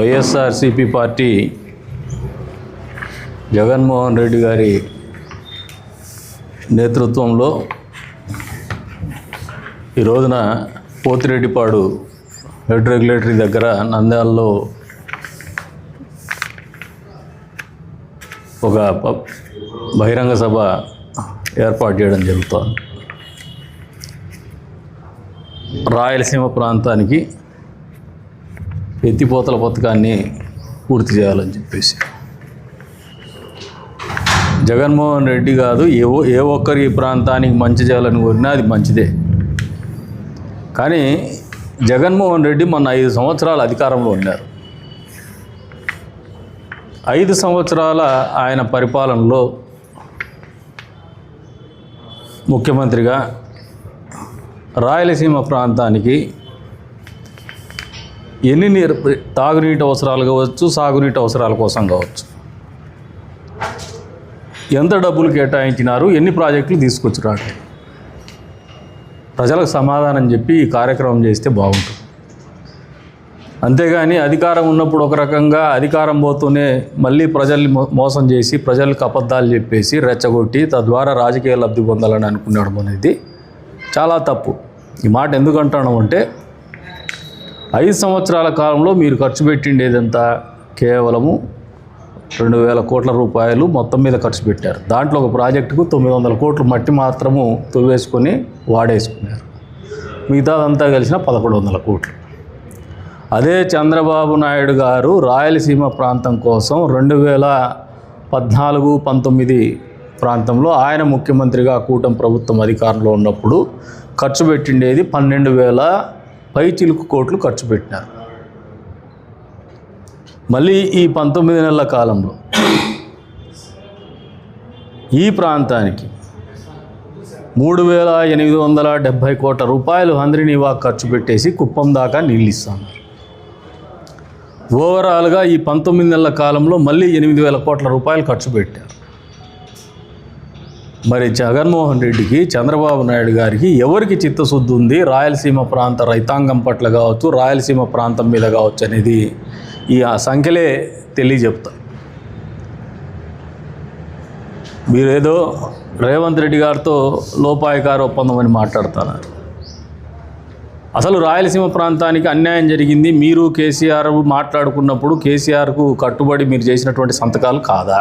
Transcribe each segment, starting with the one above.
YSRCP party Jaganmohan Reddy గారి నేతృత్వంలో ఈ రోజున పోతిరెడ్డిపాడు హెడ్ రెగ్యులేటరీ దగ్గర నంద్యాలలో ఒక బహిరంగ సభ ఏర్పాటు చేయడం జరుగుతోంది. రాయలసీమ ప్రాంతానికి ఎత్తిపోతల పథకాన్ని పూర్తి చేయాలని చెప్పేసి. జగన్మోహన్ రెడ్డి కాదు ఏ ఏ ఒక్కరి ప్రాంతానికి మంచి చేయాలని కోరినా అది మంచిదే. కానీ జగన్మోహన్ రెడ్డి మొన్న ఐదు సంవత్సరాలు అధికారంలో ఉన్నారు. ఐదు సంవత్సరాల ఆయన పరిపాలనలో ముఖ్యమంత్రిగా రాయలసీమ ప్రాంతానికి ఎన్ని నీరు తాగునీటి అవసరాలు కావచ్చు సాగునీటి అవసరాల కోసం కావచ్చు. ఎంత డబ్బులు కేటాయించినారు ఎన్ని ప్రాజెక్టులు తీసుకొచ్చినారు. ప్రజలకు సమాధానం చెప్పి ఈ కార్యక్రమం చేస్తే బాగుంటుంది. అంతేగాని అధికారం ఉన్నప్పుడు ఒక రకంగా అధికారం పోతూనే మళ్ళీ ప్రజల్ని మోసం చేసి ప్రజలకు అబద్ధాలు చెప్పేసి రెచ్చగొట్టి తద్వారా రాజకీయ లబ్ధి పొందాలని అనుకున్నాడు అనేది చాలా తప్పు. ఈ మాట ఎందుకు అంటే ఐదు సంవత్సరాల కాలంలో మీరు ఖర్చు పెట్టిండేదంతా కేవలము రెండు వేల కోట్ల రూపాయలు మొత్తం మీద ఖర్చు పెట్టారు. దాంట్లో ఒక ప్రాజెక్టుకు తొమ్మిది వందల కోట్లు మట్టి మాత్రము తవ్వేసుకొని వాడేసుకున్నారు. మిగతాదంతా కలిసిన పదకొండు వందల కోట్లు. అదే చంద్రబాబు నాయుడు గారు రాయలసీమ ప్రాంతం కోసం రెండు వేల పద్నాలుగు పంతొమ్మిది ప్రాంతంలో ఆయన ముఖ్యమంత్రిగా కూటమి ప్రభుత్వం అధికారంలో ఉన్నప్పుడు ఖర్చు పెట్టిండేది పన్నెండు వేల పై చిలుకు కోట్లు ఖర్చు పెట్టినారు. మళ్ళీ ఈ పంతొమ్మిది నెలల కాలంలో ఈ ప్రాంతానికి మూడు వేల ఎనిమిది వందల డెబ్భై కోట్ల రూపాయలు హంద్రినివా ఖర్చు పెట్టేసి కుప్పం దాకా నీళ్ళు ఓవరాల్గా ఈ పంతొమ్మిది నెలల కాలంలో మళ్ళీ ఎనిమిది వేల కోట్ల రూపాయలు ఖర్చు పెట్టారు. మరి జగన్మోహన్ రెడ్డికి చంద్రబాబు నాయుడు గారికి ఎవరికి చిత్తశుద్ధి ఉంది? రాయలసీమ ప్రాంత రైతాంగం పట్ల కావచ్చు రాయలసీమ ప్రాంతం మీద కావచ్చు అనేది ఈ ఆ సంఖ్యలే తెలియజెప్తా. మీరేదో రేవంత్ రెడ్డి గారితో లోపాయకార ఒప్పందం అని మాట్లాడుతున్నారు. అసలు రాయలసీమ ప్రాంతానికి అన్యాయం జరిగింది. మీరు కేసీఆర్ మాట్లాడుకున్నప్పుడు కేసీఆర్కు కట్టుబడి మీరు చేసినటువంటి సంతకాలు కాదా?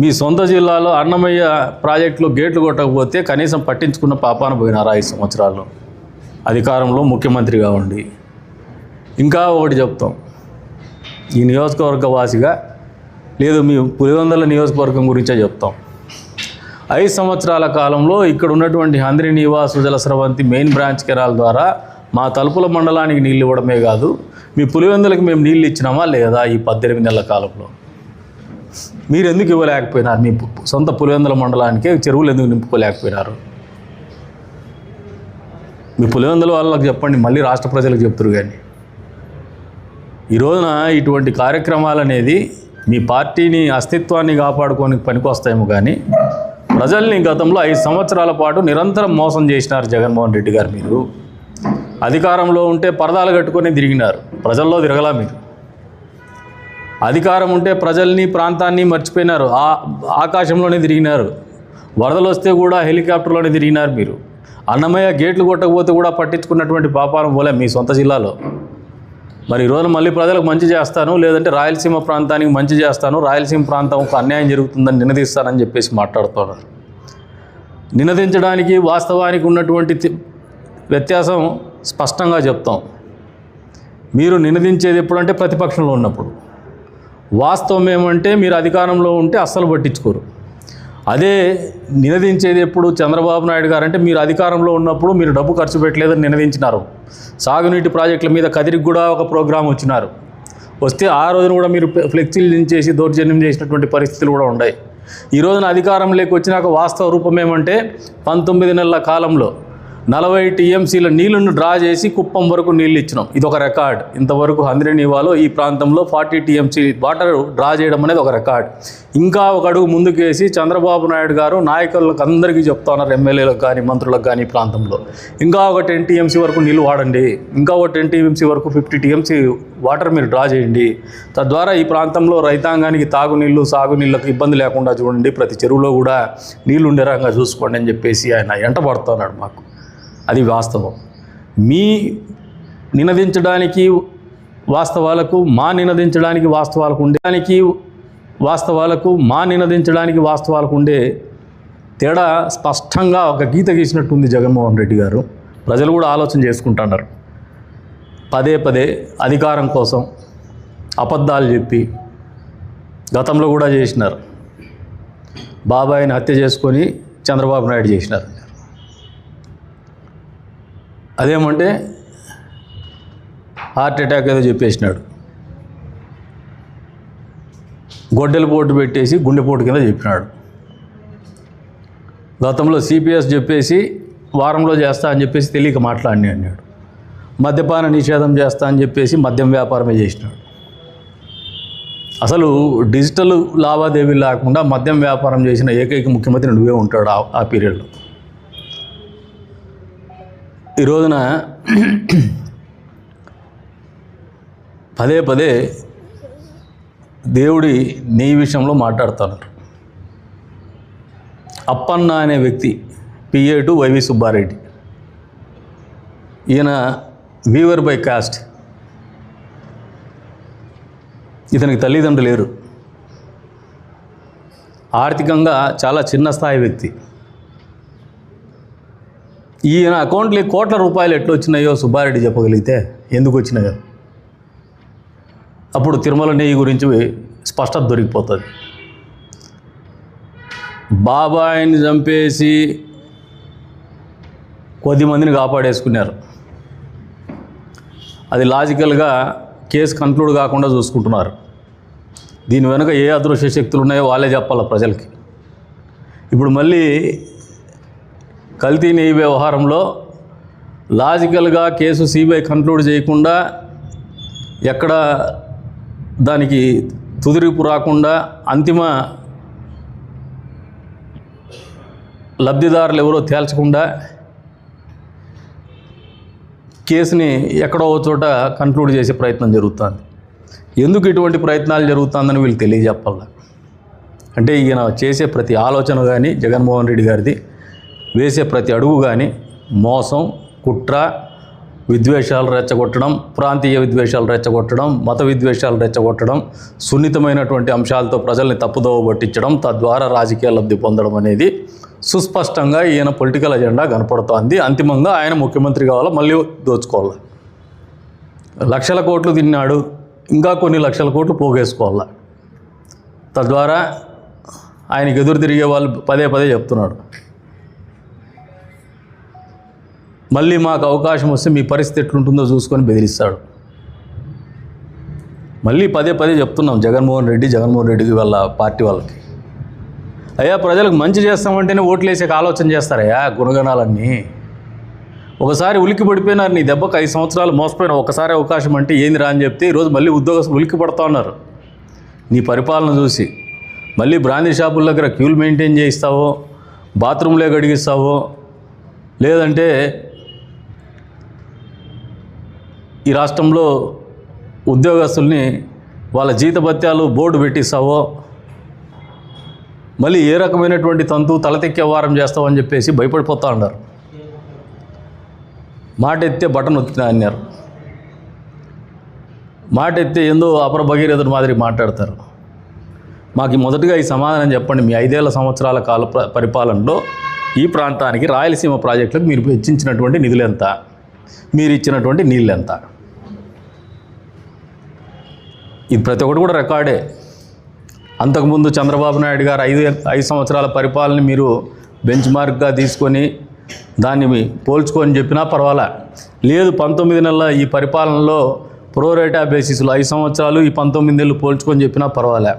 మీ సొంత జిల్లాలో అన్నమయ్య ప్రాజెక్టులో గేట్లు కొట్టకపోతే కనీసం పట్టించుకున్న పాపాన పోయినారు ఐదు సంవత్సరాలు అధికారంలో ముఖ్యమంత్రిగా ఉండి. ఇంకా ఒకటి చెప్తాం. ఈ నియోజకవర్గ వాసిగా లేదు మీ పులివందల నియోజకవర్గం గురించే చెప్తాం. ఐదు సంవత్సరాల కాలంలో ఇక్కడ ఉన్నటువంటి Handri Nivas Sujala Sravanthi main branch canal ద్వారా మా తలుపుల మండలానికి నీళ్ళు ఇవ్వడమే కాదు మీ పులివెందులకు మేము నీళ్ళు ఇచ్చినామా లేదా ఈ పద్దెనిమిది నెలల కాలంలో? మీరు ఎందుకు ఇవ్వలేకపోయినారు మీ సొంత పులివెందుల మండలానికి చెరువులు ఎందుకు నింపుకోలేకపోయినారు? మీ పులివెందుల వాళ్ళకి చెప్పండి మళ్ళీ రాష్ట్ర ప్రజలకు చెప్తురు కానీ. ఈ రోజున ఇటువంటి కార్యక్రమాలు అనేది మీ పార్టీని అస్తిత్వాన్ని కాపాడుకోనికి పనికొస్తాయేమో కానీ ప్రజల్ని గతంలో ఐదు సంవత్సరాల పాటు నిరంతరం మోసం చేసినారు జగన్మోహన్ రెడ్డి గారు మీరు. అధికారంలో ఉంటే పరదాలు కట్టుకొని తిరిగినారు. ప్రజల్లో తిరగలా మీరు. అధికారం ఉంటే ప్రజల్ని ప్రాంతాన్ని మర్చిపోయినారు. ఆ ఆకాశంలోనే తిరిగినారు. వరదలు వస్తే కూడా హెలికాప్టర్లోనే తిరిగినారు మీరు. అన్నమయ్య గేట్లు కొట్టకపోతే కూడా పట్టించుకున్నటువంటి పాపారం పోలే మీ సొంత జిల్లాలో. మరి ఈరోజు మళ్ళీ ప్రజలకు మంచి చేస్తాను లేదంటే రాయలసీమ ప్రాంతానికి మంచి చేస్తాను రాయలసీమ ప్రాంతం ఒక అన్యాయం జరుగుతుందని నినదీస్తానని చెప్పేసి మాట్లాడుతున్నారు. నినదించడానికి వాస్తవానికి ఉన్నటువంటి వ్యత్యాసం స్పష్టంగా చెప్తాం. మీరు నినదించేది ఎప్పుడంటే ప్రతిపక్షంలో ఉన్నప్పుడు. వాస్తవం ఏమంటే మీరు అధికారంలో ఉంటే అస్సలు పట్టించుకోరు. అదే నినదించేది ఎప్పుడు చంద్రబాబు నాయుడు గారు అంటే మీరు అధికారంలో ఉన్నప్పుడు మీరు డబ్బు ఖర్చు పెట్టలేదని నినదించినారు. సాగునీటి ప్రాజెక్టుల మీద కదిరికి కూడా ఒక ప్రోగ్రాం వచ్చినారు. వస్తే ఆ రోజున కూడా మీరు ఫ్లెక్సీలు దించేసి దౌర్జన్యం చేసినటువంటి పరిస్థితులు కూడా ఉన్నాయి. ఈ రోజున అధికారంలోకి వచ్చినాక వాస్తవ రూపం ఏమంటే పంతొమ్మిది నెలల కాలంలో నలభై టీఎంసీల నీళ్ళను డ్రా చేసి కుప్పం వరకు నీళ్ళు ఇచ్చినాం. ఇది ఒక రికార్డ్. ఇంతవరకు హంద్రేనివాలో ఈ ప్రాంతంలో ఫార్టీ టీఎంసీ వాటర్ డ్రా చేయడం అనేది ఒక రికార్డ్. ఇంకా ఒక అడుగు ముందుకేసి చంద్రబాబు నాయుడు గారు నాయకులకు అందరికీ చెప్తా ఉన్నారు ఎమ్మెల్యేలకు కానీ మంత్రులకు కానీ ఈ ప్రాంతంలో. ఇంకా ఒక టెన్ టీఎంసీ వరకు నీళ్ళు వాడండి. ఇంకా ఒక టెన్ టీఎంసీ వరకు ఫిఫ్టీ టీఎంసీ వాటర్ మీరు డ్రా చేయండి. తద్వారా ఈ ప్రాంతంలో రైతాంగానికి తాగునీళ్ళు సాగునీళ్ళకు ఇబ్బంది లేకుండా చూడండి. ప్రతి చెరువులో కూడా నీళ్ళు ఉండే రకంగా చూసుకోండి అని చెప్పేసి ఆయన ఎంట పడుతున్నాడు మాకు. అది వాస్తవం. మీ నినదించడానికి వాస్తవాలకు మా నినదించడానికి వాస్తవాలకు ఉండేదానికి వాస్తవాలకు మా నినదించడానికి వాస్తవాలకు ఉండే తేడా స్పష్టంగా ఒక గీత గీసినట్టుంది జగన్మోహన్ రెడ్డి గారు. ప్రజలు కూడా ఆలోచన చేసుకుంటున్నారు. పదే పదే అధికారం కోసం అబద్ధాలు చెప్పి గతంలో కూడా చేసినారు. బాబాయిని హత్య చేసుకొని చంద్రబాబు నాయుడు చేసినారు. అదేమంటే హార్ట్ అటాక్ ఏదో చెప్పేసినాడు. గొడ్డెల పోటు పెట్టేసి గుండెపోటు కింద చెప్పినాడు. గతంలో సిపిఎస్ చెప్పేసి వారంలో చేస్తా అని చెప్పేసి తెలియక మాట్లాడి అన్నాడు. మద్యపాన నిషేధం చేస్తా అని చెప్పేసి మద్యం వ్యాపారమే చేసినాడు. అసలు డిజిటల్ లావాదేవీలు లేకుండా మద్యం వ్యాపారం చేసిన ఏకైక ముఖ్యమంత్రి నువ్వే ఉంటాడు ఆ- ఆ పీరియడ్లో. ఈ రోజున పదే పదే దేవుడి నీ విషయంలో మాట్లాడుతున్నారు అప్పన్న అనే వ్యక్తి పిఏ టు వైవి సుబ్బారెడ్డి. ఈయన వీవర్ బై కాస్ట్. ఇతనికి తల్లిదండ్రులు లేరు. ఆర్థికంగా చాలా చిన్న స్థాయి వ్యక్తి. ఈయన అకౌంట్లో కోట్ల రూపాయలు ఎట్లా వచ్చినాయో సుబ్బారెడ్డి చెప్పగలిగితే ఎందుకు వచ్చినాయో అప్పుడు తిరుమల నెయ్యి గురించి స్పష్టత దొరికిపోతుంది. బాబాయిని చంపేసి కొద్ది మందిని కాపాడేసుకున్నారు. అది లాజికల్గా కేసు కంక్లూడ్ కాకుండా చూసుకుంటున్నారు. దీని వెనుక ఏ అదృశ్య శక్తులు ఉన్నాయో వాళ్ళే చెప్పాలి ప్రజలకి. ఇప్పుడు మళ్ళీ కల్తీ నెయ్యి వ్యవహారంలో లాజికల్గా కేసు సిబిఐ కంక్లూడ్ చేయకుండా ఎక్కడ దానికి తుదిరిపు రాకుండా అంతిమ లబ్ధిదారులు ఎవరో తేల్చకుండా కేసుని ఎక్కడో ఓ చోట కంక్లూడ్ చేసే ప్రయత్నం జరుగుతుంది. ఎందుకు ఇటువంటి ప్రయత్నాలు జరుగుతుందని వీళ్ళు తెలియజెప్పాల అంటే ఈయన చేసే ప్రతి ఆలోచన కానీ జగన్మోహన్ రెడ్డి గారిది వేసే ప్రతి అడుగు కానీ మోసం కుట్ర విద్వేషాలు రెచ్చగొట్టడం ప్రాంతీయ విద్వేషాలు రెచ్చగొట్టడం మత విద్వేషాలు రెచ్చగొట్టడం సున్నితమైనటువంటి అంశాలతో ప్రజల్ని తప్పుదోవ పట్టించడం తద్వారా రాజకీయ లబ్ధి పొందడం అనేది సుస్పష్టంగా ఈయన పొలిటికల్ ఎజెండా కనపడుతోంది. అంతిమంగా ఆయన ముఖ్యమంత్రి కావాలా? మళ్ళీ దోచుకోవాలి? లక్షల కోట్లు తిన్నాడు. ఇంకా కొన్ని లక్షల కోట్లు పోగేసుకోవాలా? తద్వారా ఆయనకు ఎదురు తిరిగే వాళ్ళు పదే పదే చెప్తున్నాడు. మళ్ళీ మాకు అవకాశం వస్తే మీ పరిస్థితి ఎట్లుంటుందో చూసుకొని బెదిరిస్తాడు. మళ్ళీ పదే పదే చెప్తున్నాం జగన్మోహన్ రెడ్డి జగన్మోహన్ రెడ్డికి వాళ్ళ పార్టీ వాళ్ళకి. అయ్యా ప్రజలకు మంచి చేస్తామంటేనే ఓట్లు వేసే ఆలోచన చేస్తారయ్యా గుణగణాలన్నీ. ఒకసారి ఉలికి పడిపోయినారు నీ దెబ్బకు ఐదు సంవత్సరాలు మోసపోయిన ఒకసారి అవకాశం అంటే ఏంది రా అని చెప్తే ఈరోజు మళ్ళీ ఉద్యోగస్తులు ఉలికి పడుతూ ఉన్నారు. నీ పరిపాలన చూసి. మళ్ళీ బ్రాందీ షాపుల దగ్గర క్యూలు మెయింటైన్ చేయిస్తావో బాత్రూంలే గడిగిస్తావో లేదంటే ఈ రాష్ట్రంలో ఉద్యోగస్తుల్ని వాళ్ళ జీతభత్యాలు బోర్డు పెట్టిస్తావో మళ్ళీ ఏ రకమైనటువంటి తంతు తలతెక్కే వారం చేస్తావని చెప్పేసి భయపడిపోతూ ఉన్నారు మాట ఎత్తే బటన్ ఒత్తినా అన్నారు. మాట ఎత్తే ఏందో అపర భగీరథుడు మాదిరి మాట్లాడతారు. మాకు మొదటగా మొదటిగా ఈ సమాధానం చెప్పండి. మీ ఐదేళ్ళ సంవత్సరాల కాల పరిపాలనలో ఈ ప్రాంతానికి రాయలసీమ ప్రాజెక్టులకు మీరు వెచ్చించినటువంటి నిధులు ఎంత? మీరు ఇచ్చినటువంటి నీళ్ళు ఎంత? ఇది ప్రతి ఒక్కటి కూడా రికార్డే. అంతకుముందు చంద్రబాబు నాయుడు గారు ఐదు ఐదు సంవత్సరాల పరిపాలన మీరు బెంచ్ మార్క్గా తీసుకొని దాన్ని పోల్చుకొని చెప్పినా పర్వాలే? లేదు పంతొమ్మిది నెలల ఈ పరిపాలనలో ప్రోరేటా బేసిస్లో ఐదు సంవత్సరాలు ఈ పంతొమ్మిది నెలలు పోల్చుకొని చెప్పినా పర్వాలే?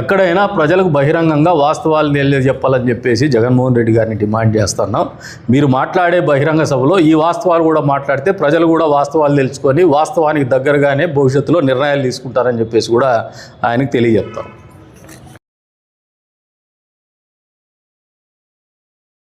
ఎక్కడైనా ప్రజలకు బహిరంగంగా వాస్తవాలు తెలియజెప్పాలని చెప్పేసి జగన్మోహన్ రెడ్డి గారిని డిమాండ్ చేస్తున్నాం. మీరు మాట్లాడే బహిరంగ సభలో ఈ వాస్తవాలు కూడా మాట్లాడితే ప్రజలు కూడా వాస్తవాలు తెలుసుకొని వాస్తవానికి దగ్గరగానే భవిష్యత్తులో నిర్ణయాలు తీసుకుంటారని చెప్పేసి కూడా ఆయనకు తెలియజెప్తాం.